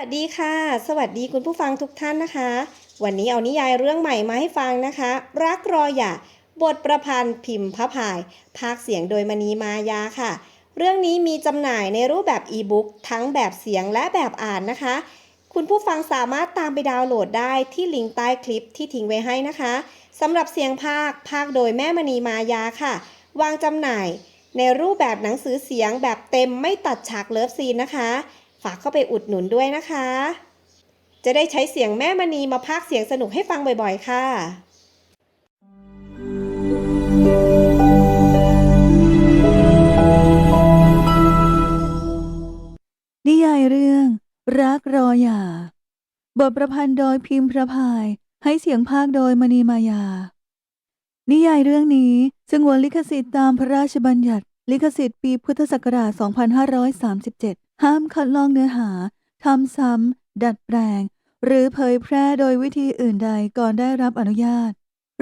สวัสดีค่ะ สวัสดีคุณผู้ฟังทุกท่านนะคะ วันนี้เอานิยายเรื่องใหม่มาให้ฟังนะคะ รักรออย่า บทประพันธ์พิมพ์พระพาย ภาคเสียงโดยมณีมายาค่ะ เรื่องนี้มีจำหน่ายในรูปแบบอีบุ๊กทั้งแบบเสียงและแบบอ่านนะคะ คุณผู้ฟังสามารถตามไปดาวน์โหลดได้ที่ลิงก์ใต้คลิปที่ทิ้งไว้ให้นะคะสำหรับเสียงภาคภาคโดยแม่มณีมายาค่ะ วางจำหน่าย ในรูปแบบหนังสือเสียงแบบเต็มไม่ตัดฉากเลิฟซีนนะคะ ฝากเข้าไปอุดหนุนด้วยนะคะ จะได้ใช้เสียงแม่มณีมาพากเสียงสนุกให้ฟังบ่อยๆ ค่ะนิยายเรื่อง รักรออย่า บทประพันธ์โดยพิมพ์พระพาย ให้เสียงภาคโดยมณีมายา นิยายเรื่องนี้สงวนลิขสิทธิ์ตามพระราชบัญญัติ ลิขสิทธิ์ปีพุทธศักราช 2537 ห้ามคัดลอกเนื้อหาทำซ้ำ ดัดแปลง หรือเผยแพร่โดยวิธีอื่นใดก่อนได้รับอนุญาต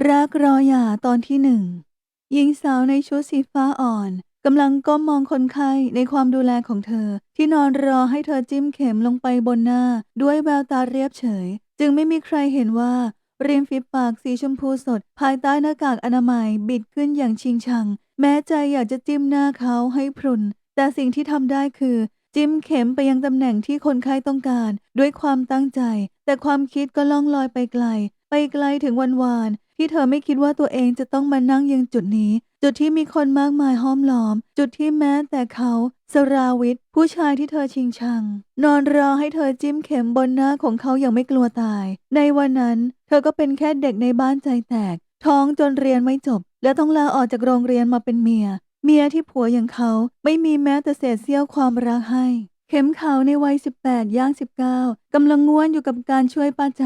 รักรออย่าตอนที่หนึ่งหญิงสาวในชุดสีฟ้าอ่อนกำลังก้มมองคนไข้ในความดูแลของเธอ ที่นอนรอให้เธอจิ้มเข็มลงไปบนหน้า ด้วยแววตาเรียบเฉย จึงไม่มีใครเห็นว่า ริมฝีปากสีชมพูสด ภายใต้หน้ากากอนามัยบิดขึ้นอย่างชิงชัง แม้ใจอยากจะจิ้มหน้าเขาให้พรุน แต่สิ่งที่ทำได้คือ จิ้มเข็มไปยังตำแหน่งที่คนไข้ต้องการ ด้วยความตั้งใจ แต่ความคิดก็ล่องลอยไปไกล ไปไกลถึงวันวาน ที่เธอไม่คิดว่าตัวเองจะต้องมานั่งยังจุดนี้ จุดที่มีคนมากมายห้อมล้อม จุดที่แม้แต่เขาสราวิทย์ผู้ชายที่เธอชิงชัง นอนรอให้เธอจิ้มเข็มบนหน้าของเขาอย่างไม่กลัวตาย ในวันนั้น เธอก็เป็นแค่เด็กในบ้านใจแตก ท้องจนเรียนไม่จบ และต้องลาออกจากโรงเรียนมาเป็นเมีย เมียที่ผัวอย่างเขาไม่มีแม้แต่เศษเสี้ยวความรักให้ เข็มขาวในวัย 18 ย่าง 19กำลังง่วนอยู่กับการช่วยป้าใจ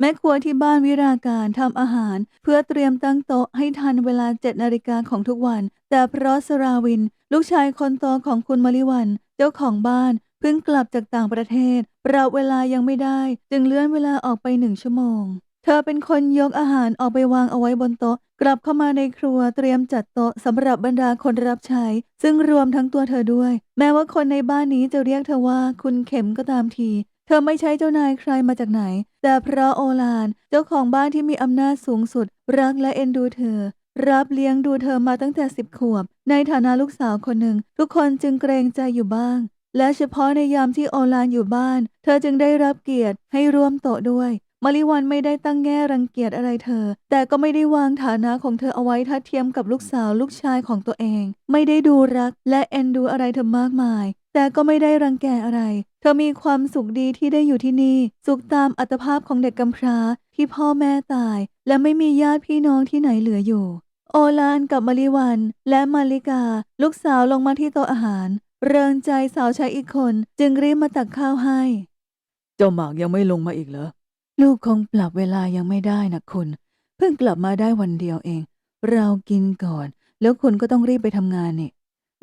แม่ครัวที่บ้านวิราการทำอาหาร เพื่อเตรียมตั้งโต๊ะให้ทันเวลาเจ็ดนาฬิกาของทุกวัน แต่เพราะสราวิน ลูกชายคนโตของคุณมริวัน เจ้าของบ้านเพิ่งกลับจากต่างประเทศปรับเวลายังไม่ได้ จึงเลื่อนเวลาออกไปหนึ่งชั่วโมง เธอเป็นคนยกอาหารออกไปวางเอาไว้บนโต๊ะ กลับเข้ามาในครัวเตรียมจัดโต๊ะสำหรับบรรดาคนรับใช้ ซึ่งรวมทั้งตัวเธอด้วย แม้ว่าคนในบ้านนี้จะเรียกเธอว่าคุณเข็มก็ตามที เธอไม่ใช่เจ้านายใครมาจากไหน แต่เพราะโอลาน เจ้าของบ้านที่มีอำนาจสูงสุด รักและเอ็นดูเธอ รับเลี้ยงดูเธอมาตั้งแต่สิบขวบ ในฐานะลูกสาวคนหนึ่ง ทุกคนจึงเกรงใจอยู่บ้างและเฉพาะในยามที่โอลานอยู่บ้าน เธอจึงได้รับเกียรติให้ร่วมโต๊ะด้วย มาริวันไม่ได้ตั้งแง่รังเกียจอะไรเธอ แต่ก็ไม่ได้วางฐานะของเธอเอาไว้ทัดเทียมกับลูกสาวลูกชายของตัวเอง ไม่ได้ดูรักและเอ็นดูอะไรเธอมากมาย แต่ก็ไม่ได้รังแกอะไร เธอมีความสุขดีที่ได้อยู่ที่นี่ สุขตามอัตภาพของเด็กกำพร้าที่พ่อแม่ตาย และไม่มีญาติพี่น้องที่ไหนเหลืออยู่ โอลานกับมาริวัน และมาริกา ลูกสาวลงมาที่โต๊ะอาหาร เริงใจสาวใช้อีกคน จึงรีบมาตักข้าวให้ เจ้าหมากยังไม่ลงมาอีกเหรอ ลูกคงปรับเวลายังไม่ได้นะคุณ เพิ่งกลับมาได้วันเดียวเอง เรากินก่อน แล้วคุณก็ต้องรีบไปทำงานนี่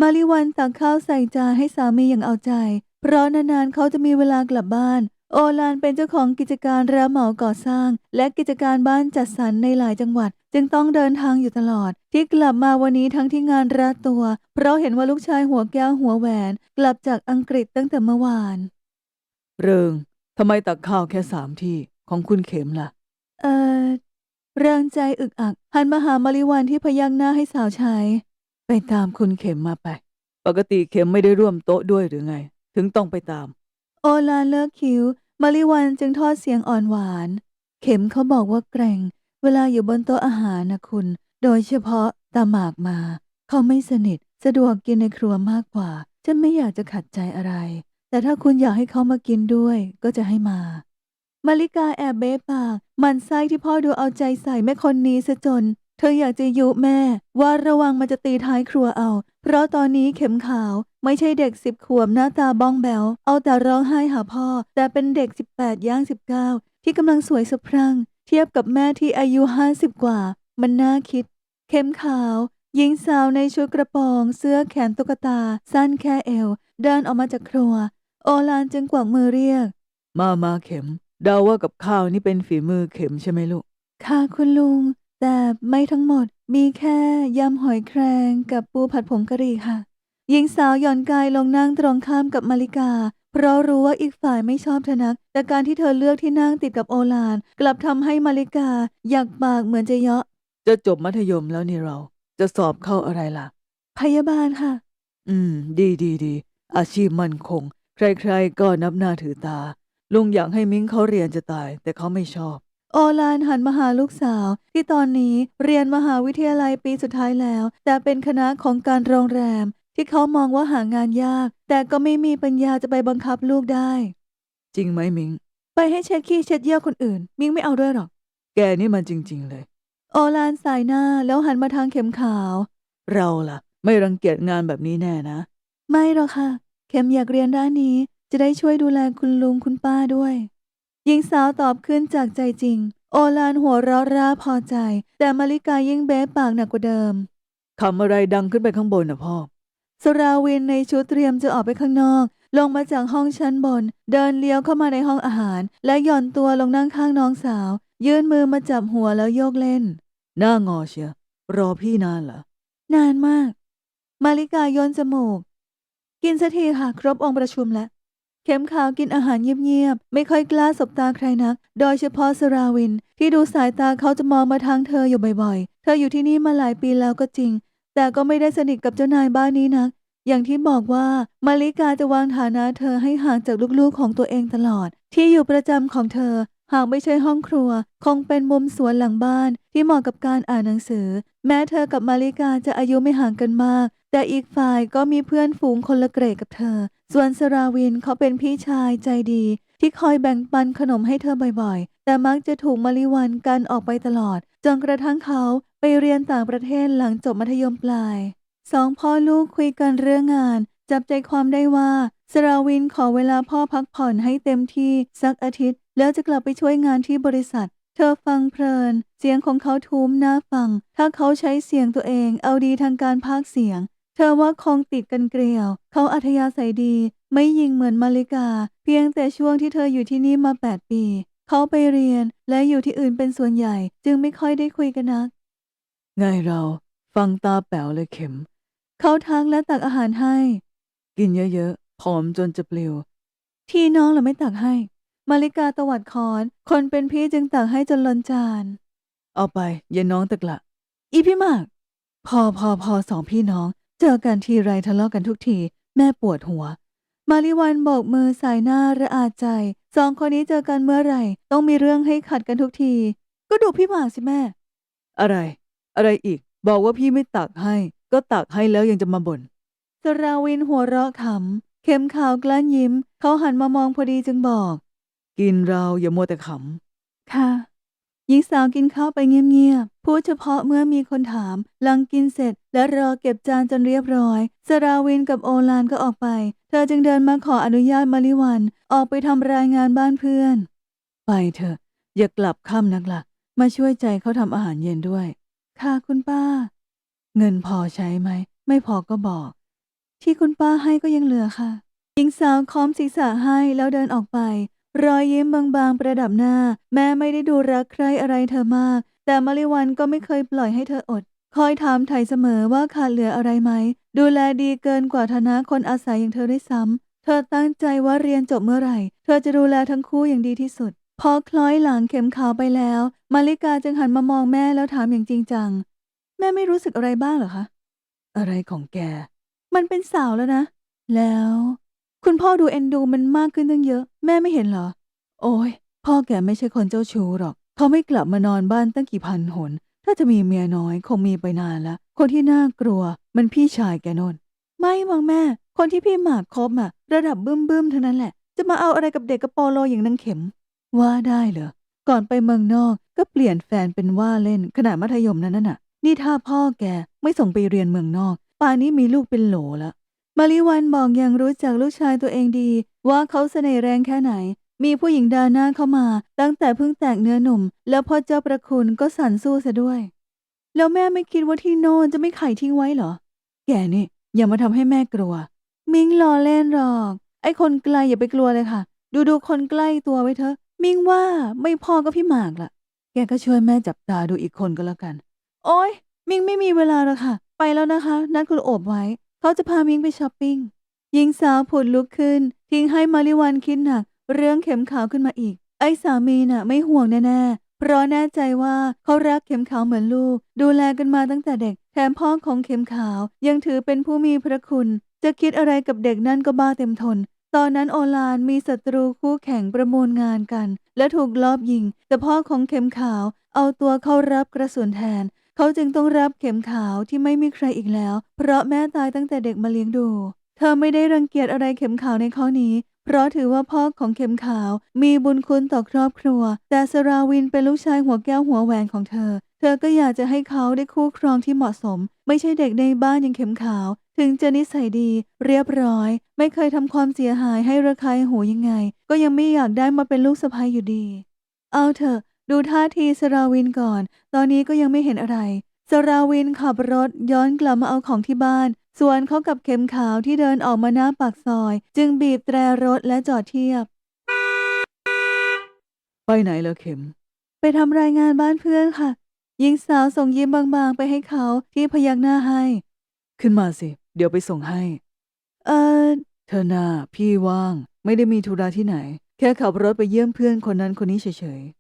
มาริวันตักข้าวใส่จานให้สามีอย่างเอาใจ เพราะนานๆเขาจะมีเวลากลับบ้าน โอลานเป็นเจ้าของกิจการรับเหมาก่อสร้าง และกิจการบ้านจัดสรรในหลายจังหวัด จึงต้องเดินทางอยู่ตลอด ที่กลับมาวันนี้ทั้งที่งานรัดตัว เพราะเห็นว่าลูกชายหัวแก้วหัวแหวน กลับจากอังกฤษตั้งแต่เมื่อวาน เริงทำไมตักข้าวแค่สามที่ ของคุณเข็มล่ะ เอ่อเริงใจอึกอัก หันมาหามาริวันที่พยักหน้าให้สาวใช้ ไปตามคุณเข็มมาไป ปกติเข็มไม่ได้ร่วมโต๊ะด้วยหรือไง ถึงต้องไปตาม โอลานเลิกคิ้วมาริวันจึงทอดเสียงอ่อนหวาน เข็มเขาบอกว่าเกรงเวลาอยู่บนโต๊ะอาหารนะคุณ โดยเฉพาะตาหมากมา เขาไม่สนิท สะดวกกินในครัวมากกว่า ฉันไม่อยากจะขัดใจอะไร แต่ถ้าคุณอยากให้เขามากินด้วย ก็จะให้มา มาริกาแอบเบ้ปากหมันไส้ที่พ่อดูเอาใจใส่แม่คนนี้ซะจน เธออยากจะยุแม่ว่าระวังมันจะตีท้ายครัวเอา เพราะตอนนี้เข็มขาวไม่ใช่เด็กสิบขวบหน้าตาบ้องแบวเอาแต่ร้องไห้หาพ่อ แต่เป็นเด็ก 18 ย่าง 19 ที่กำลังสวยสะพรั่ง เทียบกับแม่ที่อายุ 50 กว่า มันน่าคิด เข็มขาว หญิงสาวในชุดกระโปรงเสื้อแขนตุ๊กตา สั้นแค่เอว เดินออกมาจากครัว โอลานจึงกวักมือเรียก มามาเข็ม เดาว่ากับข้าวนี่เป็นฝีมือเข็มใช่ไหมลูก ค่ะคุณลุง แต่ไม่ทั้งหมดมีแค่ยำหอยแครงกับปูผัดผงกะหรี่ค่ะ หญิงสาวหย่อนกายลงนั่งตรงข้ามกับมาริกา เพราะรู้ว่าอีกฝ่ายไม่ชอบเธอนัก แต่การที่เธอเลือกที่นั่งติดกับโอลาน กลับทำให้มาริกา อยากปากเหมือนจะเยาะ จะจบมัธยมแล้วนี่เรา จะสอบเข้าอะไรล่ะ พยาบาลค่ะ อืม ดีดีดีอาชีพมั่นคง ใครๆก็นับหน้าถือตา ลุงอยากให้มิ้งเขาเรียนจะตาย แต่เขาไม่ชอบ โอลานหันมาหาลูกสาว ที่ตอนนี้เรียนมหาวิทยาลัยปีสุดท้ายแล้ว แต่เป็นคณะของการโรงแรม ที่เขามองว่าหางานยาก แต่ก็ไม่มีปัญญาจะไปบังคับลูกได้ จริงไหมมิ้งไปให้เช็ดขี้เช็ดเยี่ยวคนอื่น มิงไม่เอาด้วยหรอก แกนี่มันจริง ๆ เลย โอลานสายหน้าแล้วหันมาทางเข็มขาว เราล่ะ ไม่รังเกียจงานแบบนี้แน่นะ ไม่หรอกค่ะ เข็มอยากเรียนด้านนี้ จะได้ช่วยดูแลคุณลุงคุณป้าด้วย หญิงสาวตอบขึ้นจากใจจริง โอลานหัวเราะร่าพอใจ แต่มาริกายิ่งเบ๊ปากหนักกว่าเดิมคำอะไรดังขึ้นไปข้างบนนะพ่อ สราวินในชุดเตรียมจะออกไปข้างนอก ลงมาจากห้องชั้นบน เดินเลี้ยวเข้ามาในห้องอาหาร และหย่อนตัวลงนั่งข้างน้องสาว ยื่นมือมาจับหัวแล้วโยกเล่น หน้างอเชียรอพี่นานเหรอนานมาก มาริกาย่นจมูก กินสักทีค่ะ ครบองค์ประชุมแล้ว เข็มขาวกินอาหารเงียบๆ ไม่ค่อยกล้าสบตาใครนัก โดยเฉพาะสราวิน ที่ดูสายตาเขาจะมองมาทางเธออยู่บ่อยๆ เธออยู่ที่นี่มาหลายปีแล้วก็จริง แต่ก็ไม่ได้สนิทกับเจ้านายบ้านนี้นัก อย่างที่บอกว่ามาริกาจะวางฐานะเธอให้ห่างจากลูกๆของตัวเองตลอด ที่อยู่ประจำของเธอ หากไม่ใช่ห้องครัว คงเป็นมุมสวนหลังบ้านที่เหมาะกับการอ่านหนังสือ แม้เธอกับมาริกาจะอายุไม่ห่างกันมาก แต่อีกฝ่ายก็มีเพื่อนฝูงคนละเกรดกับเธอ ส่วนสราวินเขาเป็นพี่ชายใจดี ที่คอยแบ่งปันขนมให้เธอบ่อยๆ แต่มักจะถูกมาริวันกันออกไปตลอด จนกระทั่งเขาไปเรียนต่างประเทศหลังจบมัธยมปลายสองพ่อลูกคุยกันเรื่องงาน จับใจความได้ว่าสราวินขอเวลาพ่อพักผ่อนให้เต็มที่สักอาทิตย์ แล้วจะกลับไปช่วยงานที่บริษัท เธอฟังเพลิน เสียงของเขาทุ้มน่าฟัง ถ้าเขาใช้เสียงตัวเองเอาดีทางการพากเสียง เธอว่าคงติดกันเกลียว เขาอัธยาศัยดี ไม่ยิงเหมือนมาริกา เพียงแต่ช่วงที่เธออยู่ที่นี่มา 8 ปี เขาไปเรียนและอยู่ที่อื่นเป็นส่วนใหญ่ จึงไม่ค่อยได้คุยกันนัก ไงเราฟังตาแป๋วเลยเข็ม เขาทักและตักอาหารให้ กินเยอะๆผอมจนจะปลิว ที่น้องเราไม่ตักให้ มาริกาตวัดคอน คนเป็นพี่จึงตักให้จนล้นจาน เอาไปเย็นน้องตะกละ อีพี่หมาก พอพอพอสองพี่น้อง เจอกันทีไรทะเลาะกันทุกที แม่ปวดหัว มาริวันโบกมือสายหน้าระอาใจ สองคนนี้เจอกันเมื่อไหร่ ต้องมีเรื่องให้ขัดกันทุกที ก็ดูพี่หมากสิแม่ อะไร อะไรอีก บอกว่าพี่ไม่ตักให้ ก็ตักให้แล้วยังจะมาบ่นสราวินหัวเราะขำ เข็มขาวกลั้นยิ้ม เขาหันมามองพอดีจึงบอก กินเราอย่ามัวแต่ขค่ะ หญิงสาวกินข้าวไปเงียบๆ พูดเฉพาะเมื่อมีคนถาม หลังกินเสร็จ และรอเก็บจานจนเรียบร้อย สราวินกับโอลานก็ออกไป เธอจึงเดินมาขออนุญาตมาริวัน ออกไปทำรายงานบ้านเพื่อน ไปเถอะ อย่ากลับค่ำนักละ่ะ มาช่วยใจเขาทำอาหารเย็นด้วย ค่ะคุณป้า เงินพอใช้ไหม ไม่พอก็บอก ที่คุณป้าให้ก็ยังเหลือค่ะ หญิงสาวค้อมศีรษะให้แล้วเดินออกไป รอยยิ้มบางๆประดับหน้า แม้ไม่ได้ดูรักใครอะไรเธอมาก แต่มาริวันก็ไม่เคยปล่อยให้เธออด คอยถามไถ่เสมอว่าขาดเหลืออะไรไหม ดูแลดีเกินกว่าฐานะคนอาศัยอย่างเธอได้ซ้ำ เธอตั้งใจว่าเรียนจบเมื่อไหร่ เธอจะดูแลทั้งคู่อย่างดีที่สุด พอคล้อยหลังเข็มขาวไปแล้ว มาริกาจึงหันมามองแม่แล้วถามอย่างจริงจัง แม่ไม่รู้สึกอะไรบ้างเหรอคะ อะไรของแก มันเป็นสาวแล้วนะ แล้ว คุณพ่อดูเอ็นดูมันมากขึ้นตั้งเยอะ แม่ไม่เห็นเหรอ โอ้ยพ่อแกไม่ใช่คนเจ้าชู้หรอก เขาไม่กลับมานอนบ้านตั้งกี่พันหน ถ้าจะมีเมียน้อยคงมีไปนานละ คนที่น่ากลัว มันพี่ชายแกโนนไม่มองแม่ คนที่พี่หมากคบอะระดับบึ้มบึ้มๆเท่านั้นแหละ จะมาเอาอะไรกับเด็กกระโปโลอย่างนางเข็ม ว่าได้เหรอ ก่อนไปเมืองนอกก็เปลี่ยนแฟนเป็นว่าเล่นขนาดมัธยมนั้นน่ะ นี่ถ้าพ่อแกไม่ส่งไปเรียนเมืองนอก ป่านนี้มีลูกเป็นโหลละ มาริวันบอกอย่างรู้จักลูกชายตัวเองดี ว่าเขาเสน่ห์แรงแค่ไหน มีผู้หญิงดาหน้าเข้ามา ตั้งแต่เพิ่งแตกเนื้อหนุ่ม แล้วพ่อเจ้าประคุณก็สั่นสู้ซะด้วย แล้วแม่ไม่คิดว่าที่โน่นจะไม่ไข่ทิ้งไว้เหรอ แกนี่ อย่ามาทำให้แม่กลัว มิงรอเล่นหรอก ไอ้คนไกลอย่าไปกลัวเลยค่ะ ดูดูคนใกล้ตัวไว้เถอะ มิงว่าไม่พอก็พี่หมากล่ะแกก็ช่วยแม่จับตาดูอีกคนก็แล้วกัน โอ๊ย มิงไม่มีเวลาแล้วค่ะ ไปแล้วนะคะ นัดคุณโอบไว้ เขาจะพามิงไปช้อปปิ้ง หญิงสาวผุดลุกขึ้น ทิ้งให้มาริวันคิดหนัก เรื่องเข็มขาวขึ้นมาอีก ไอ้สามีน่ะไม่ห่วงแน่ๆ เพราะแน่ใจว่าเขารักเข็มขาวเหมือนลูก ดูแลกันมาตั้งแต่เด็ก แถมพ่อของเข็มขาวยังถือเป็นผู้มีพระคุณ จะคิดอะไรกับเด็กนั่นก็บ้าเต็มทน ตอนนั้นโอลานมีศัตรูคู่แข่งประมูลงานกัน และถูกลอบยิง แต่พ่อของเข็มขาวเอาตัวเข้ารับกระสุนแทน เขาจึงต้องรับเข็มขาวที่ไม่มีใครอีกแล้ว เพราะแม่ตายตั้งแต่เด็กมาเลี้ยงดู เธอไม่ได้รังเกียจอะไรเข็มขาวในข้อนี้ เพราะถือว่าพ่อของเข็มขาวมีบุญคุณต่อครอบครัว แต่สราวินเป็นลูกชายหัวแก้วหัวแหวนของเธอ เธอก็อยากจะให้เขาได้คู่ครองที่เหมาะสม ไม่ใช่เด็กในบ้านอย่างเข็มขาว ถึงจะนิสัยดี เรียบร้อย ไม่เคยทำความเสียหายให้ระคายหูยังไง ก็ยังไม่อยากได้มาเป็นลูกสะใภ้อยู่ดี เอาเถอะ ดูท่าทีสราวินก่อน ตอนนี้ก็ยังไม่เห็นอะไร สราวินขับรถย้อนกลับมาเอาของที่บ้าน ส่วนเขากับเข็มขาวที่เดินออกมาหน้าปากซอย จึงบีบแตรรถและจอดเทียบ ไปไหนเหรอเข็ม ไปทำรายงานบ้านเพื่อนค่ะหญิงสาวส่งยิ้มบางๆ ไปให้เขาที่พยักหน้าให้ ขึ้นมาสิ เดี๋ยวไปส่งให้ เออเธอนาพี่ว่าง ไม่ได้มีธุระที่ไหน แค่ขับรถไปเยี่ยมเพื่อนคนนั้นคนนี้เฉยๆ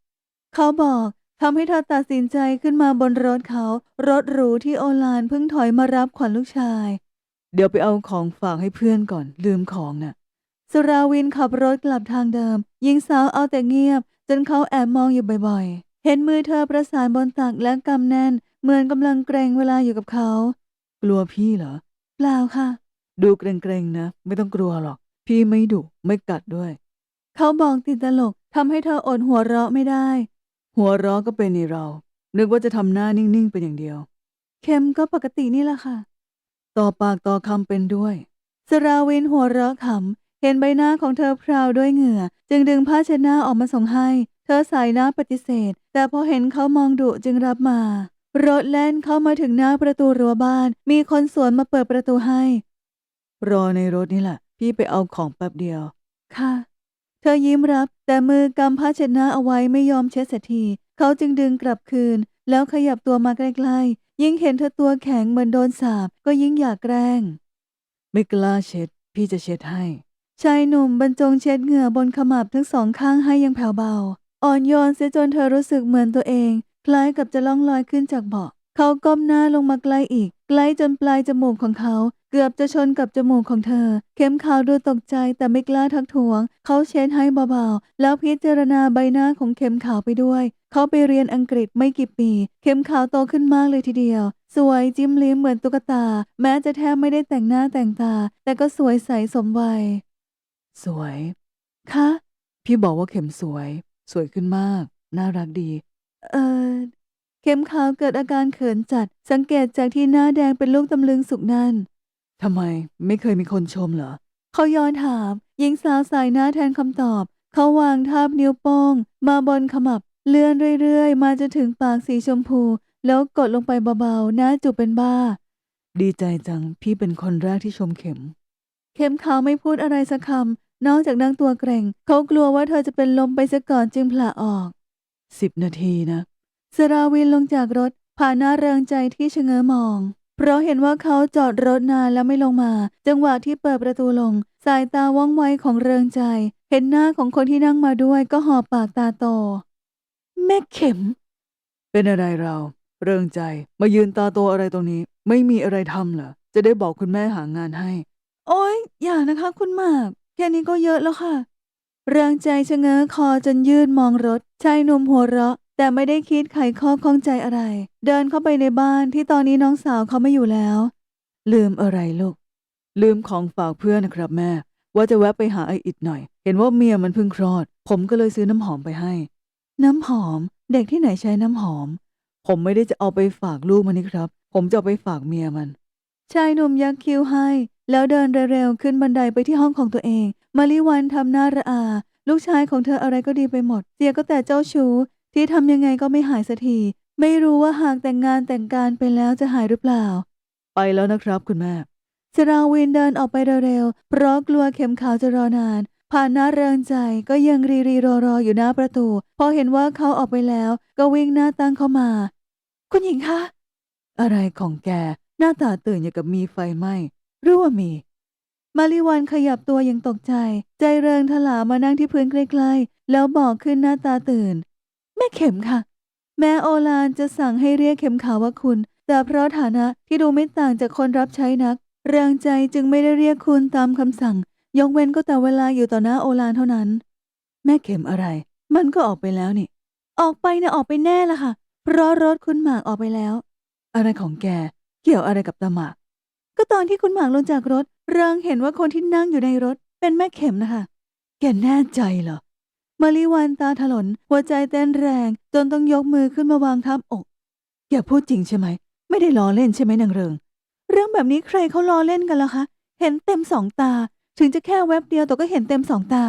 เขาบอกทำให้เธอตัดสินใจขึ้นมาบนรถเขา รถหรูที่โอลานเพิ่งถอยมารับขวัญลูกชายๆเดี๋ยวไปเอาของฝากให้เพื่อนก่อนลืมของน่ะสุราวินขับรถกลับทางเดิมหญิงสาวเอาแต่เงียบ จนเขาแอบมองอยู่บ่อยๆ เห็นมือเธอประสานบนตักและกำแน่น เหมือนกำลังเกรงเวลาอยู่กับเขา กลัวพี่เหรอ เปล่าค่ะ ดูเกรงๆนะ ไม่ต้องกลัวหรอก พี่ไม่ดุไม่กัดด้วย เขาบอกติดตลกทำให้เธออดหัวเราะไม่ได้ หัวเราะก็เป็นในเรา นึกว่าจะทำหน้านิ่งๆเป็นอย่างเดียว เข็มก็ปกตินี่แหละค่ะ ต่อปากต่อคำเป็นด้วย สราวินหัวเราะขำ เห็นใบหน้าของเธอพราวด้วยเหงื่อ จึงดึงผ้าเช็ดหน้าออกมาส่งให้ เธอสายหน้าปฏิเสธ แต่พอเห็นเขามองดุจึงรับมารถแล่นเข้ามาถึงหน้าประตูรั้วบ้าน มีคนสวนมาเปิดประตูให้ รอในรถนี่แหละ พี่ไปเอาของแป๊บเดียว ค่ะ เธอยิ้มรับ แต่มือกำผ้าเช็ดหน้าเอาไว้ไม่ยอมเช็ดเสียทีเขาจึงดึงกลับคืน แล้วขยับตัวมาใกล้ๆ ยิ่งเห็นเธอตัวแข็งเหมือนโดนสาบ ก็ยิ่งอยากแกล้ง ไม่กล้าเช็ด พี่จะเช็ดให้ ชายหนุ่มบรรจงเช็ดเหงื่อบนขมับทั้งสองข้างให้อยังแผ่วเบา อ่อนโยนเสียจนเธอรู้สึกเหมือนตัวเอง คล้ายกับจะล่องลอยขึ้นจากเบาะ เขาก้มหน้าลงมาใกล้อีก ใกล้จนปลายจมูกของเขา เกือบจะชนกับจมูกของเธอ เข้มขาวดูตกใจแต่ไม่กล้าทักท้วง เขาเช็ดให้เบาๆ แล้วพิจารณาใบหน้าของเข็มขาวไปด้วย เขาไปเรียนอังกฤษไม่กี่ปี เข็มขาวโตขึ้นมากเลยทีเดียว สวยจิ้มลิ้มเหมือนตุ๊กตา แม้จะแทบไม่ได้แต่งหน้าแต่งตา แต่ก็สวยใสสมวัย สวย คะ พี่บอกว่าเข็มสวย สวยขึ้นมาก น่ารักดี เออเข็มขาวเกิดอาการเขินจัด สังเกตจากที่หน้าแดงเป็นลูกตำลึงสุกนั่น ทำไมไม่เคยมีคนชมเหรอ เขาย้อนถามหญิงสาวสายหน้าแทนคำตอบ เขาวางทาบนิ้วโป้ง มาบนขมับ เลื่อนเรื่อยๆ มาจนถึงปากสีชมพู แล้วกดลงไปเบาๆหน้าจูบเป็นบ้า ดีใจจังพี่เป็นคนแรกที่ชมเข็ม เข็มขาวไม่พูดอะไรสักคำนอกจากนั่งตัวเกรงเขากลัวว่าเธอจะเป็นลมไปซะก่อนจึงผละออกสิบนาทีนะสราวินลงจากรถผ่านหน้าเริงใจที่ชะเง้อมอง เพราะเห็นว่าเขาจอดรถนานแล้วไม่ลงมา จังหวะที่เปิดประตูลง สายตาว่องไวของเริงใจ เห็นหน้าของคนที่นั่งมาด้วยก็หอบปากตาโต แม่เข็ม เป็นอะไรเรา เริงใจมายืนตาโตอะไรตรงนี้ ไม่มีอะไรทำเหรอจะได้บอกคุณแม่หางานให้ โอ๊ยอย่านะคะ คุณหมาก แค่นี้ก็เยอะแล้วค่ะ เริงใจชะเง้อคอจนยืดมองรถชายหนุ่มหัวเราะ แต่ไม่ได้คิดไขข้อข้องใจอะไร เดินเข้าไปในบ้านที่ตอนนี้น้องสาวเขาไม่อยู่แล้ว ลืมอะไรลูก ลืมของฝากเพื่อนนะครับแม่ ว่าจะแวะไปหาไออิดหน่อย เห็นว่าเมียมันเพิ่งคลอด ผมก็เลยซื้อน้ำหอมไปให้ น้ำหอม เด็กที่ไหนใช้น้ำหอม ผมไม่ได้จะเอาไปฝากลูกมันนี่ครับ ผมจะเอาไปฝากเมียมัน ชายหนุ่มยักคิ้วให้ แล้วเดินเร็วๆขึ้นบันไดไปที่ห้องของตัวเองมาริวันทำหน้าระอา ลูกชายของเธออะไรก็ดีไปหมดเสียก็แต่เจ้าชู้ ที่ทำยังไงก็ไม่หายสักที ไม่รู้ว่าหากแต่งงานแต่งการไปแล้วจะหายหรือเปล่า ไปแล้วนะครับคุณแม่สราวินเดินออกไปเร็วๆ เพราะกลัวเข็มขาวจะรอนาน ผ่านหน้าเริงใจก็ยังรีรีรอรออยู่หน้าประตู พอเห็นว่าเขาออกไปแล้ว ก็วิ่งหน้าตั้งเข้ามา คุณหญิงคะ อะไรของแก หน้าตาตื่นอย่างกับมีไฟไหม้หรือว่ามี มาริวันขยับตัวอย่างตกใจ ใจเริงถลามานั่งที่พื้นใกล้ๆ แล้วบอกขึ้นหน้าตาตื่น แม่เข็มค่ะ แม้โอลานจะสั่งให้เรียกเข็มขาวว่าคุณ แต่เพราะฐานะที่ดูไม่ต่างจากคนรับใช้นักเรืองใจจึงไม่ได้เรียกคุณตามคำสั่ง ยกเว้นก็แต่เวลาอยู่ต่อหน้าโอลานเท่านั้น แม่เข็มอะไร มันก็ออกไปแล้วนี่ ออกไปนะออกไปแน่ละค่ะ เพราะรถคุณหมากออกไปแล้ว อะไรของแก เกี่ยวอะไรกับตาหมาก ก็ตอนที่คุณหมากลงจากรถเริงเห็นว่าคนที่นั่งอยู่ในรถเป็นแม่เข็มนะคะ แกแน่ใจเหรอ มาริวันตาถลน หัวใจเต้นแรง จนต้องยกมือขึ้นมาวางทับอกแกพูดจริงใช่ไหม ไม่ได้ล้อเล่นใช่ไหมนางเริง เรื่องแบบนี้ใครเขาล้อเล่นกันล่ะคะ เห็นเต็มสองตา ถึงจะแค่แวบเดียวแต่ก็เห็นเต็มสองตา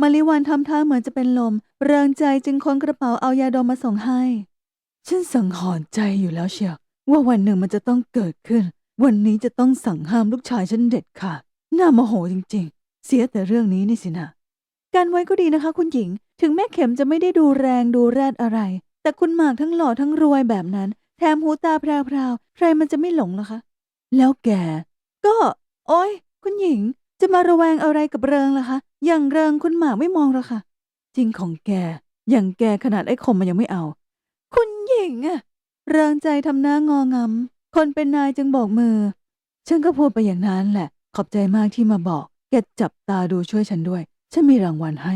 มาริวันทำท่าเหมือนจะเป็นลม เริงใจจึงค้นกระเป๋าเอายาดมมาส่งให้ ฉันสังหรณ์ใจอยู่แล้วเชียวว่าวันหนึ่งมันจะต้องเกิดขึ้น วันนี้จะต้องสั่งห้ามลูกชายฉันเด็ดขาดน่าโมโหจริง ๆ เสียแต่เรื่องนี้นี่สินะ การไว้ก็ดีนะคะคุณหญิง ถึงแม่เข็มจะไม่ได้ดูแรงดูแรดอะไร แต่คุณหมากทั้งหล่อทั้งรวยแบบนั้น แถมหูตาพราวๆ ใครมันจะไม่หลงล่ะคะ แล้วแก ก็ โอ้ยคุณหญิง จะมาระแวงอะไรกับเริงล่ะคะ อย่างเริงคุณหมากไม่มองหรอกค่ะ จริงของแก อย่างแกขนาดไอ้คมมันยังไม่เอา คุณหญิงอะเริงใจทำหน้างองำคนเป็นนายจึงบอกมือ ฉันก็พูดไปอย่างนั้นแหละ ขอบใจมากที่มาบอก แกจับตาดูช่วยฉันด้วย ฉันมีรางวัลให้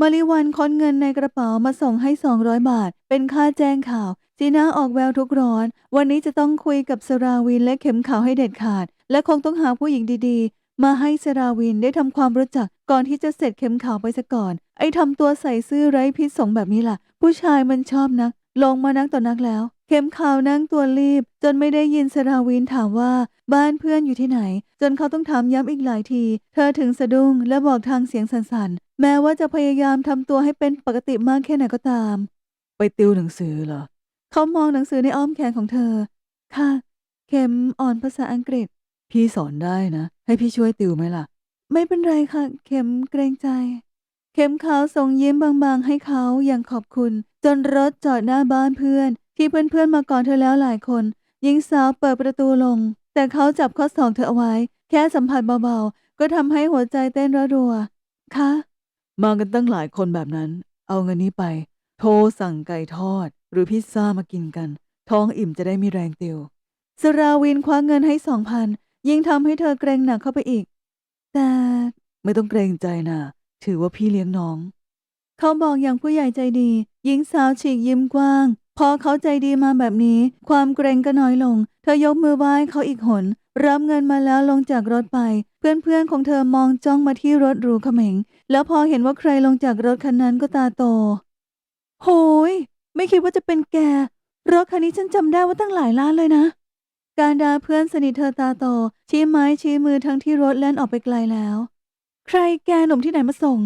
มาริวันค้นเงินในกระเป๋ามาส่งให้200บาท เป็นค่าแจ้งข่าว จีน่าออกแววทุกร้อน วันนี้จะต้องคุยกับสราวินและเข็มขาวให้เด็ดขาด และคงต้องหาผู้หญิงดีๆ มาให้สราวินได้ทำความรู้จักก่อนที่จะเสร็จเข็มขาวไปซะก่อน ไอ้ทำตัวใส่ซื่อไร้พิษสงแบบนี้ล่ะ ผู้ชายมันชอบนักลงมานักต่อนักแล้ว เข็มขาวนั่งตัวรีบ จนไม่ได้ยินสราวินถามว่าบ้านเพื่อนอยู่ที่ไหน จนเขาต้องถามย้ำอีกหลายที เธอถึงสะดุ้งและบอกทางเสียงสั่นๆ แม้ว่าจะพยายามทำตัวให้เป็นปกติมากแค่ไหนก็ตาม ไปติวหนังสือเหรอ เขามองหนังสือในอ้อมแขนของเธอ ค่ะ เข็มอ่อนภาษาอังกฤษ พี่สอนได้นะ ให้พี่ช่วยติวไหมล่ะ ไม่เป็นไรค่ะ เข็มเกรงใจเข็มขาวส่งยิ้มบางๆให้เขาอย่างขอบคุณ จนรถจอดหน้าบ้านเพื่อน ที่เพื่อนๆมาก่อนเธอแล้วหลายคน หญิงสาวเปิดประตูลง แต่เขาจับข้อศอกเธอเอาไว้ แค่สัมผัสเบาๆ ก็ทำให้หัวใจเต้นระรัว คะ มากันตั้งหลายคนแบบนั้น เอาเงินนี้ไป โทรสั่งไก่ทอด หรือพิซซ่ามากินกัน ท้องอิ่มจะได้มีแรงติวสราวินคว้าเงินให้สองพันยิ่งทำให้เธอเกรงหนักเข้าไปอีก แต่ไม่ต้องเกรงใจนะถือว่าพี่เลี้ยงน้อง เขาบอกอย่างผู้ใหญ่ใจดี หญิงสาวฉีกยิ้มกว้าง พอเขาใจดีมาแบบนี้ ความเกรงก็น้อยลง เธอยกมือไหว้เขาอีกหน รับเงินมาแล้วลงจากรถไป เพื่อนๆของเธอมองจ้องมาที่รถหรูเขม็ง แล้วพอเห็นว่าใครลงจากรถคันนั้นก็ตาโต โหย ไม่คิดว่าจะเป็นแก รถคันนี้ฉันจำได้ว่าตั้งหลายล้านเลยนะ การดาเพื่อนสนิทเธอตาโต ชี้ไม้ชี้มือทั้งที่รถแล่นออกไปไกลแล้ว ใครแกหนุ่มที่ไหนมาส่ง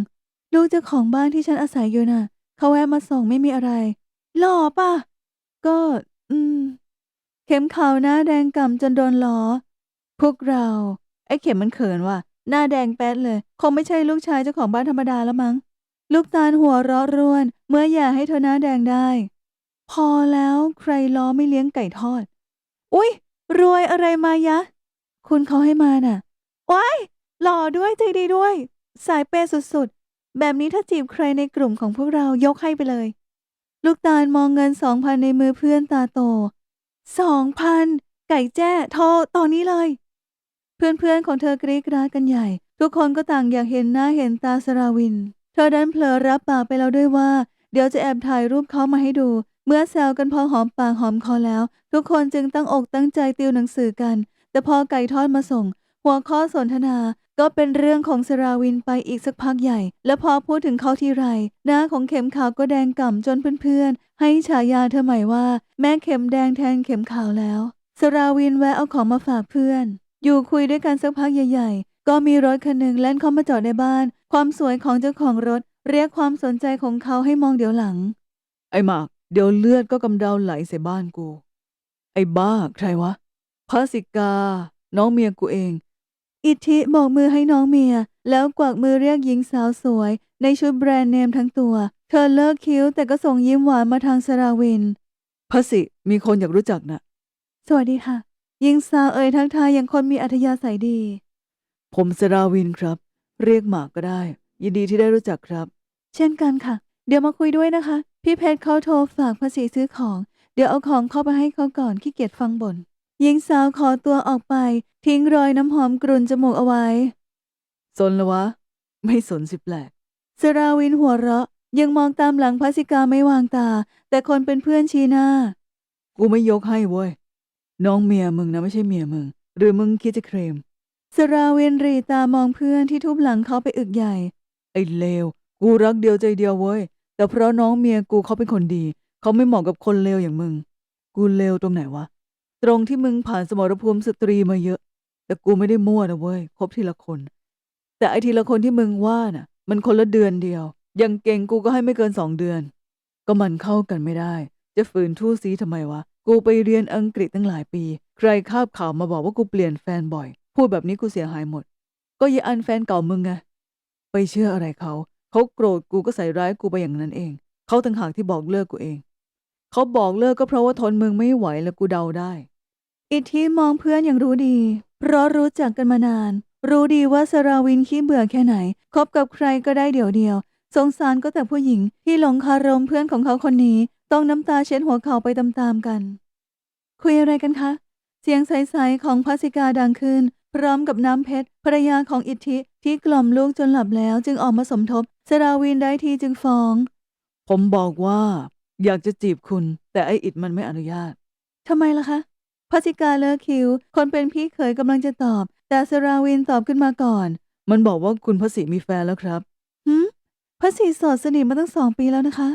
ลูกเจ้าของบ้านที่ฉันอาศัยอยู่น่ะ เขาแวะมาส่งไม่มีอะไร หล่อป่ะ ก็ อืม เข็มขาวหน้าแดงก่ำจนโดนล้อ พวกเรา ไอ้เข็มมันเขินว่ะ หน้าแดงแป๊ดเลย คงไม่ใช่ลูกชายเจ้าของบ้านธรรมดาแล้วมั้ง ลูกตาลหัวเราะร่วน เมื่ออยากให้เธอหน้าแดงได้ พอแล้วใครล้อไม่เลี้ยงไก่ทอด อุ๊ย รวยอะไรมายะ คุณเขาให้มาน่ะว้ายหล่อด้วยใจดีด้วย สายเปย์สุดๆ แบบนี้ถ้าจีบใครในกลุ่มของพวกเรายกให้ไปเลย ลูกตาลมองเงินสองพันในมือเพื่อนตาโตสองพันไก่แจ้โทรตอนนี้เลย เพื่อนๆของเธอกรี๊ดกราดกันใหญ่ ทุกคนก็ต่างอยากเห็นหน้าเห็นตาสราวิน เธอดันเผลอรับปากไปแล้วด้วยว่า เดี๋ยวจะแอบถ่ายรูปเขามาให้ดู เมื่อแซวกันพอหอมปากหอมคอแล้ว ทุกคนจึงตั้งอกตั้งใจติวหนังสือกัน แต่พอไก่ทอดมาส่ง หัวข้อสนทนา ก็เป็นเรื่องของสราวินไปอีกสักพักใหญ่ และพอพูดถึงเขาทีไร หน้าของเข็มขาวก็แดงก่ำจนเพื่อนๆ ให้ฉายาเธอใหม่ว่า แม่เข็มแดงแทนเข็มขาวแล้ว สราวินแวะเอาของมาฝากเพื่อน อยู่คุยด้วยกันสักพักใหญ่ๆ ก็มีรถคันหนึ่งแล่นเข้ามาจอดในบ้าน ความสวยของเจ้าของรถ เรียกความสนใจของเขาให้มองเดี๋ยวหลัง ไอ้หมาก เดี๋ยวเลือดก็กำเดาไหลใส่บ้านกู ไอ้บ้าใครวะพระสิกา น้องเมียกูเอง อิทธิบอกมือให้น้องเมีย แล้วกวักมือเรียกหญิงสาวสวย ในชุดแบรนด์เนมทั้งตัว เธอเลิกคิ้วแต่ก็ส่งยิ้มหวานมาทางสราวินพระสิมีคนอยากรู้จักนะสวัสดีค่ะ หญิงสาวเอ่ยทักทายอย่างคนมีอัธยาศัยดี ผมสราวินครับ เรียกหมากก็ได้ ยินดีที่ได้รู้จักครับ เช่นกันค่ะ เดี๋ยวมาคุยด้วยนะคะ พี่เพชรเขาโทรฝากภาษีซื้อของ เดี๋ยวเอาของเข้าไปให้เขาก่อนขี้เกียจฟังบ่น หญิงสาวขอตัวออกไป ทิ้งรอยน้ำหอมกรุ่นจมูกเอาไว้ สนละวะ ไม่สนสิแปลกสราวินหัวเราะ ยังมองตามหลังพัสิกาไม่วางตา แต่คนเป็นเพื่อนชี้หน้า กูไม่ยกให้เว้ย น้องเมียมึงนะไม่ใช่เมียมึง หรือมึงคิดจะเคลมสราวินรีตามองเพื่อนที่ทุบหลังเขาไปอึกใหญ่ ไอ้เลว กูรักเดียวใจเดียวเว้ย แต่เพราะน้องเมียกูเขาเป็นคนดี เขาไม่เหมาะกับคนเลวอย่างมึง กูเลวตรงไหนวะ ตรงที่มึงผ่านสมรภูมิสตรีมาเยอะ แต่กูไม่ได้มั่วนะเว้ยคบทีละคน แต่ไอทีละคนที่มึงว่าน่ะ มันคนละเดือนเดียว ยังเก่งกูก็ให้ไม่เกินสองเดือน ก็มันเข้ากันไม่ได้ จะฝืนทู่ซีทำไมวะ กูไปเรียนอังกฤษตั้งหลายปี ใครคาบข่าวมาบอกว่ากูเปลี่ยนแฟนบ่อย พูดแบบนี้กูเสียหายหมด ก็ยายอันแฟนเก่ามึงไงไปเชื่ออะไรเขาเขาโกรธกูก็ใส่ร้ายกูไปอย่างนั้นเองเขาต่างหากที่บอกเลิกกูเองเขาบอกเลิกก็เพราะว่าทนมึงไม่ไหวแล้วกูเดาได้ อิทธิมองเพื่อนอย่างรู้ดี เพราะรู้จักกันมานาน รู้ดีว่าสราวินขี้เบื่อแค่ไหน คบกับใครก็ได้เดี๋ยวเดียว สงสารก็แต่ผู้หญิงที่หลงคารมเพื่อนของเขาคนนี้ ต้องน้ำตาเช็ดหัวเข่าไปตามๆกัน คุยอะไรกันคะ เสียงใสๆของพัสิกาดังขึ้น พร้อมกับน้ำเพชรภรรยาของอิทธิที่กล่อมลูกจนหลับแล้ว จึงออกมาสมทบ สราวินได้ทีจึงฟ้อง ผมบอกว่า อยากจะจีบคุณ แต่ไออิดมันไม่อนุญาตทำไมล่ะคะ พัสิกาเลิกคิว คนเป็นพี่เขยกำลังจะตอบ แต่สราวินตอบขึ้นมาก่อน มันบอกว่าคุณพระศรีมีแฟนแล้วครับหืมพระศรีโสดสนิทมาตั้งสองปีแล้วนะคะ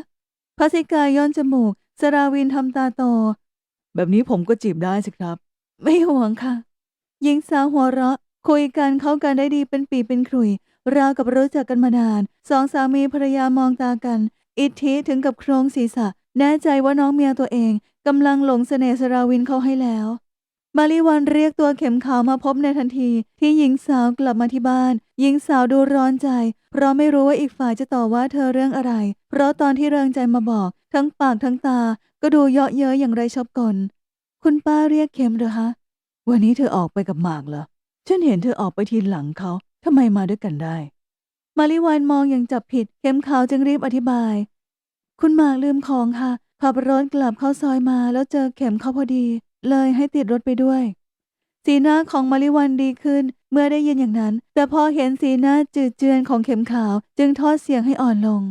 พัสิกาย้อนจมูก สราวินทำตาโต แบบนี้ผมก็จีบได้สิครับ ไม่ห่วงค่ะ หญิงสาวหัวเราะ คุยกันเข้ากันได้ดีเป็นปีเป็นขลุยราวกับรู้จักกันมานาน สองสามีภรรยามองตากัน อิทธิถึงกับโครงศีรษะ แน่ใจว่าน้องเมียตัวเอง กำลังหลงเสน่ห์สราวินเขาให้แล้ว มาริวันเรียกตัวเข็มขาวมาพบในทันที ที่หญิงสาวกลับมาที่บ้าน หญิงสาวดูร้อนใจ เพราะไม่รู้ว่าอีกฝ่ายจะต่อว่าเธอเรื่องอะไร เพราะตอนที่เริงใจมาบอก ทั้งปากทั้งตา ก็ดูเยาะเย้ยอย่างไรชอบกลคุณป้าเรียกเข็มเหรอคะวันนี้เธอออกไปกับหมากเหรอฉันเห็นเธอออกไปทีหลังเขาทำไมมาด้วยกันได้ มาริวันมองอย่างจับผิด เข็มขาวจึงรีบอธิบาย คุณหมากลืมของค่ะ ขับรถกลับเข้าซอยมาแล้วเจอเข็มเขาพอดี เลยให้ติดรถไปด้วย สีหน้าของมาริวันดีขึ้นเมื่อได้ยินอย่างนั้น แต่พอเห็นสีหน้าจืดเจือนของเข็มขาวจึงทอดเสียงให้อ่อนลง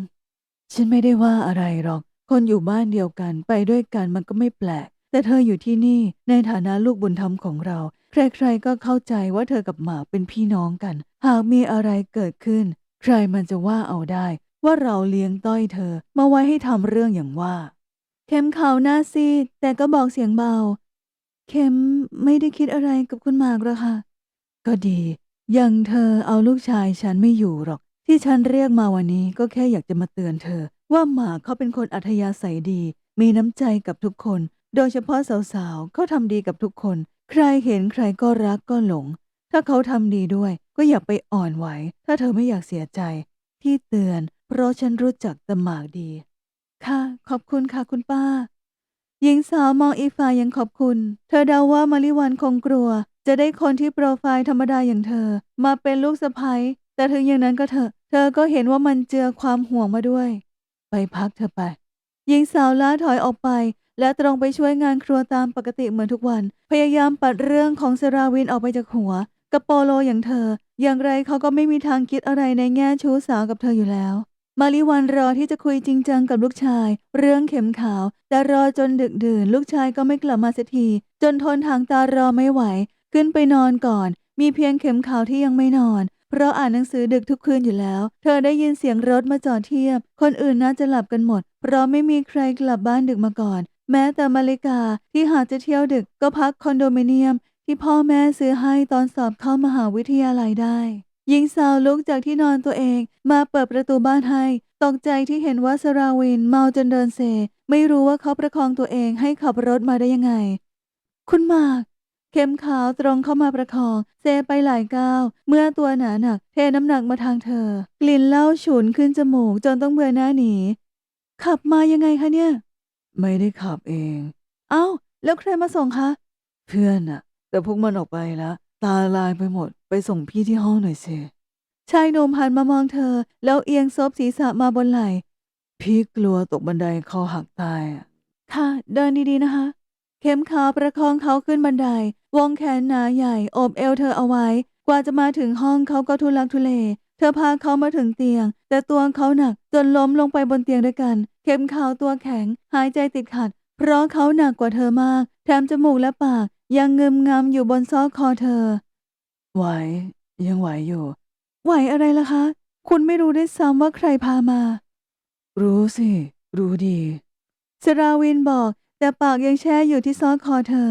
ฉันไม่ได้ว่าอะไรหรอก คนอยู่บ้านเดียวกันไปด้วยกันมันก็ไม่แปลก แต่เธออยู่ที่นี่ในฐานะลูกบุญธรรมของเรา ใครๆก็เข้าใจว่าเธอกับหมาเป็นพี่น้องกัน หากมีอะไรเกิดขึ้น ใครมันจะว่าเอาได้ ว่าเราเลี้ยงต้อยเธอมาไว้ให้ทำเรื่องอย่างว่า เข็มเขาหน้าซีดแต่ก็บอกเสียงเบา เข็มไม่ได้คิดอะไรกับคุณหมากหรอกค่ะ ก็ดี ยังเธอเอาลูกชายฉันไม่อยู่หรอก ที่ฉันเรียกมาวันนี้ก็แค่อยากจะมาเตือนเธอ ว่าหมากเขาเป็นคนอัธยาศัยดี มีน้ำใจกับทุกคน โดยเฉพาะสาวๆเขาทำดีกับทุกคน ใครเห็นใครก็รักก็หลง ถ้าเขาทำดีด้วย ก็อย่าไปอ่อนไหว ถ้าเธอไม่อยากเสียใจ ที่เตือน เพราะฉันรู้จักแต่หมากดี ค่ะ ขอบคุณค่ะคุณป้า หญิงสาวมองอีกฝ่ายยังขอบคุณ เธอเดาว่ามาริวันคงกลัว จะได้คนที่โปรไฟล์ธรรมดาอย่างเธอ มาเป็นลูกสะใภ้แต่ถึงอย่างนั้นก็เถอะ เธอก็เห็นว่ามันเจือความห่วงมาด้วย ไปพักเธอไป หญิงสาวล้าถอยออกไป และตรงไปช่วยงานครัวตามปกติเหมือนทุกวัน พยายามปัดเรื่องของสราวินออกไปจากหัวกับโปโลอย่างเธอ อย่างไรเขาก็ไม่มีทางคิดอะไรในแง่ชู้สาวกับเธออยู่แล้ว มาริวันรอที่จะคุยจริงจังกับลูกชาย เรื่องเข็มขาว แต่รอจนดึกดื่น ลูกชายก็ไม่กลับมาสักที จนทนทางตารอไม่ไหว ขึ้นไปนอนก่อน มีเพียงเข็มขาวที่ยังไม่นอน เพราะอ่านหนังสือดึกทุกคืนอยู่แล้ว เธอได้ยินเสียงรถมาจอดเทียบ คนอื่นน่าจะหลับกันหมด เพราะไม่มีใครกลับบ้านดึกมาก่อน แม้แต่มาริกาที่หาจะเที่ยวดึกก็พักคอนโดมิเนียม ที่พ่อแม่ซื้อให้ตอนสอบเข้ามหาวิทยาลัยได้ หญิงสาวลุกจากที่นอนตัวเองมาเปิดประตูบ้านให้ ตกใจที่เห็นว่าสราวินเมาจนเดินเซ ไม่รู้ว่าเขาประคองตัวเองให้ขับรถมาได้ยังไง คุณหมาก เข็มขาวตรงเข้ามาประคอง เซไปหลายก้าว เมื่อตัวหนาหนัก เทน้ำหนักมาทางเธอ กลิ่นเหล้าฉุนขึ้นจมูกจนต้องเบือหน้าหนี ขับมายังไงคะเนี่ย ไม่ได้ขับเอง เอ้า แล้วใครมาส่งคะ เพื่อนน่ะแต่พวกมันออกไปแล้ว ตาลายไปหมด ไปส่งพี่ที่ห้องหน่อยสิชายหนุ่มหันมามองเธอ แล้วเอียงซบศีรษะมาบนไหล่พี่กลัวตกบันไดคอหักตายอะค่ะ เดินดีๆนะคะ เข็มขาวประคองเขาขึ้นบันได วงแขนหนาใหญ่โอบเอวเธอเอาไว้ กว่าจะมาถึงห้องเขาก็ทุลักทุเล เธอพาเขามาถึงเตียง แต่ตัวเขาหนักจนล้มลงไปบนเตียงด้วยกัน เข็มขาวตัวแข็ง หายใจติดขัด เพราะเขาหนักกว่าเธอมาก แถมจมูกและปาก ยังเงึมงำอยู่บนซอกคอเธอ ไหว ยังไหวอยู่ ไหวอะไรล่ะคะ คุณไม่รู้ได้ซ้ำว่าใครพามา รู้สิ รู้ดี สราวินบอก แต่ปากยังแช่อยู่ที่ซอกคอเธอ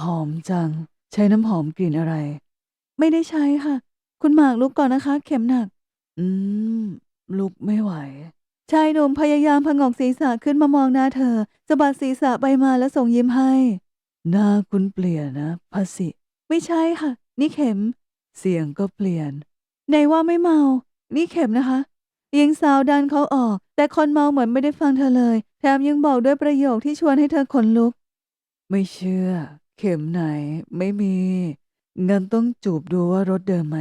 หอมจัง ใช้น้ำหอมกลิ่นอะไร ไม่ได้ใช้ค่ะ คุณหมากลุกก่อนนะคะ เข็มหนัก อืม ลุกไม่ไหวชายหนุ่มพยายามพงกศีรษะขึ้นมามองหน้าเธอสะบัดศีรษะไปมาแล้วส่งยิ้มให้ หน้าคุณเปลี่ยนนะพสิ ไม่ใช่ค่ะ นี่เข็ม เสียงก็เปลี่ยนในว่าไม่เมา นี่เข็มนะคะหญิงสาวดันเขาออก แต่คนเมาเหมือนไม่ได้ฟังเธอเลย แถมยังบอกด้วยประโยคที่ชวนให้เธอขนลุก ไม่เชื่อ เข็มไหน ไม่มีงั้นต้องจูบดูว่ารถเดิมไหม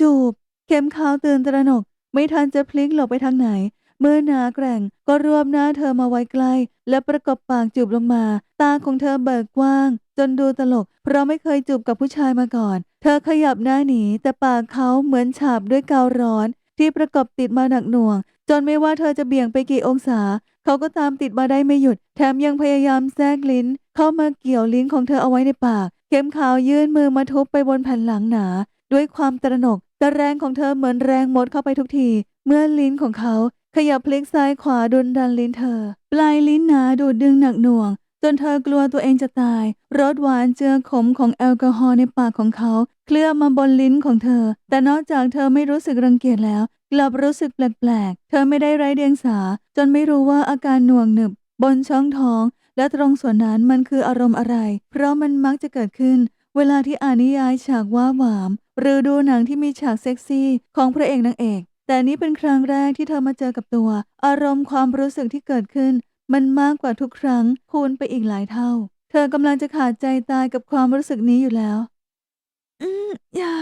จูบ เข็มขาวตื่นตระหนก ไม่ทันจะพลิกหลบไปทางไหน เมื่อหนาแกร่งก็รวบหน้าเธอมาไว้ใกล้ และประกบปากจูบลงมา ตาของเธอเบิกกว้าง จนดูตลก เพราะไม่เคยจูบกับผู้ชายมาก่อน เธอขยับหน้าหนีแต่ปากเขาเหมือนฉาบด้วยกาวร้อน ที่ประกบติดมาหนักหน่วง จนไม่ว่าเธอจะเบี่ยงไปกี่องศา เขาก็ตามติดมาได้ไม่หยุด แถมยังพยายามแทรกลิ้น เข้ามาเกี่ยวลิ้นของเธอเอาไว้ในปาก เข็มขาวยื่นมือมาทุบไปบนแผ่นหลังหนา ด้วยความตระหนกแต่แรงของเธอเหมือนแรงมดเข้าไปทุกที เมื่อลิ้นของเขา ยับพลิกซ้ายขวาดุนดันลิ้นเธอ ปลายลิ้นหนาดูดดึงหนักหน่วง จนเธอกลัวตัวเองจะตายรสหวานเจือขมของแอลกอฮอล์ในปากของเขา เคลือบมาบนลิ้นของเธอ แต่นอกจากเธอไม่รู้สึกรังเกียจแล้ว กลับรู้สึกแปลกๆ เธอไม่ได้ไร้เดียงสา จนไม่รู้ว่าอาการหน่วงหนึบ บนช่องท้อง และตรงส่วนนั้นมันคืออารมณ์อะไร เพราะมันมักจะเกิดขึ้น เวลาที่อ่านนิยายฉากว้าหวาม หรือดูหนังที่มีฉากเซ็กซี่ของพระเอกนางเอก แต่นี่เป็นครั้งแรกที่เธอมาเจอกับตัว อารมณ์ความรู้สึกที่เกิดขึ้น มันมากกว่าทุกครั้งคูณไปอีกหลายเท่า เธอกำลังจะขาดใจตายกับความรู้สึกนี้อยู่แล้ว อืมอย่า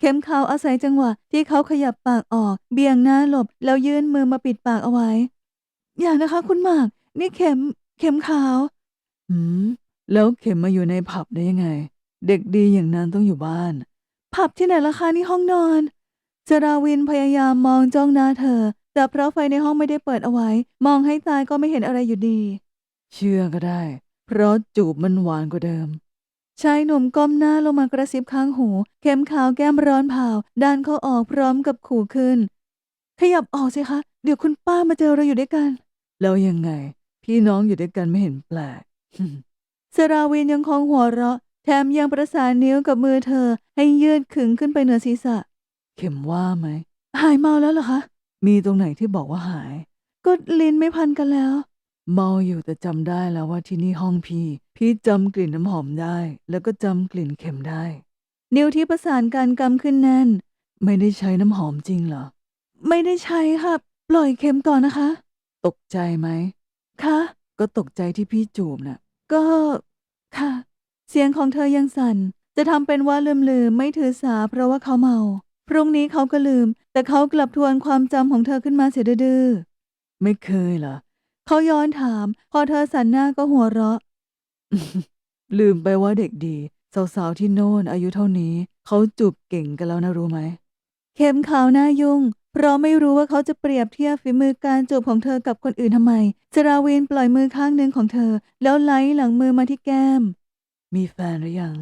เข็มขาวอาศัยจังหวะที่เขาขยับปากออก เบี่ยงหน้าหลบ แล้วยื่นมือมาปิดปากเอาไว้ อย่านะคะคุณหมาก นี่เข็ม เข็มขาวหืมแล้วเข็มมาอยู่ในผับได้ยังไง เด็กดีอย่างนั้นต้องอยู่บ้าน ผับที่ไหนล่ะคะนี่ห้องนอน จราวินพยายามมองจ้องหน้าเธอ แต่เพราะไฟในห้องไม่ได้เปิดเอาไว้ มองให้ตายก็ไม่เห็นอะไรอยู่ดี เชื่อก็ได้ เพราะจูบมันหวานกว่าเดิม ชายหนุ่มก้มหน้าลงมากระซิบข้างหู เข็มขาวแก้มร้อนเผาดันเขาออกพร้อมกับขู่ขึ้น ขยับออกสิคะ เดี๋ยวคุณป้ามาเจอเราอยู่ด้วยกัน แล้วยังไง พี่น้องอยู่ด้วยกันไม่เห็นแปลกสราวินยังคงหัวเราะ แถมยังประสานนิ้วกับมือเธอให้ยืดขึงขึ้นไปเหนือศีรษะ เข็มว่าไหม หายเมาแล้วเหรอคะ มีตรงไหนที่บอกว่าหาย ก็ลิ้นไม่พันกันแล้ว เมาอยู่แต่จำได้แล้วว่าที่นี่ห้องพี่ พี่จำกลิ่นน้ำหอมได้ แล้วก็จำกลิ่นเข็มได้ นิ้วที่ประสานกันกำขึ้นแน่น ไม่ได้ใช้น้ำหอมจริงเหรอ ไม่ได้ใช้ค่ะ ปล่อยเข็มก่อนนะคะ ตกใจไหมคะ ก็ตกใจที่พี่จูบน่ะ ก็ค่ะ เสียงของเธอยังสั่น จะทำเป็นว่าลืมลืมๆไม่ถือสาเพราะว่าเขาเมา พรุ่งนี้เขาก็ลืม แต่เขากลับทวนความจำของเธอขึ้นมาเสียดื้อไม่เคยเหรอเขาย้อนถาม พอเธอสันหน้าก็หัวเราะ ลืมไปว่าเด็กดี สาวๆที่โน่นอายุเท่านี้ เขาจูบเก่งกันแล้วนะรู้ไหม เข็มขาวหน้ายุ่ง เพราะไม่รู้ว่าเขาจะเปรียบเทียบฝีมือการจูบของเธอกับคนอื่นทำไมจราวินปล่อยมือข้างหนึ่งของเธอ แล้วไล่หลังมือมาที่แก้ม มีแฟนหรือยัง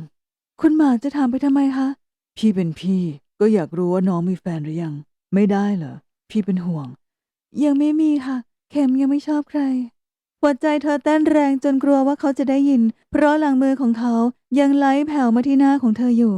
คุณหมาจะถามไปทำไมคะ พี่เป็นพี่ ก็อยากรู้ว่าน้องมีแฟนหรือยัง ไม่ได้เหรอ พี่เป็นห่วง ยังไม่มีค่ะ เข็มยังไม่ชอบใคร หัวใจเธอเต้นแรงจนกลัวว่าเขาจะได้ยิน เพราะหลังมือของเขายังไล่แผ่วมาที่หน้าของเธออยู่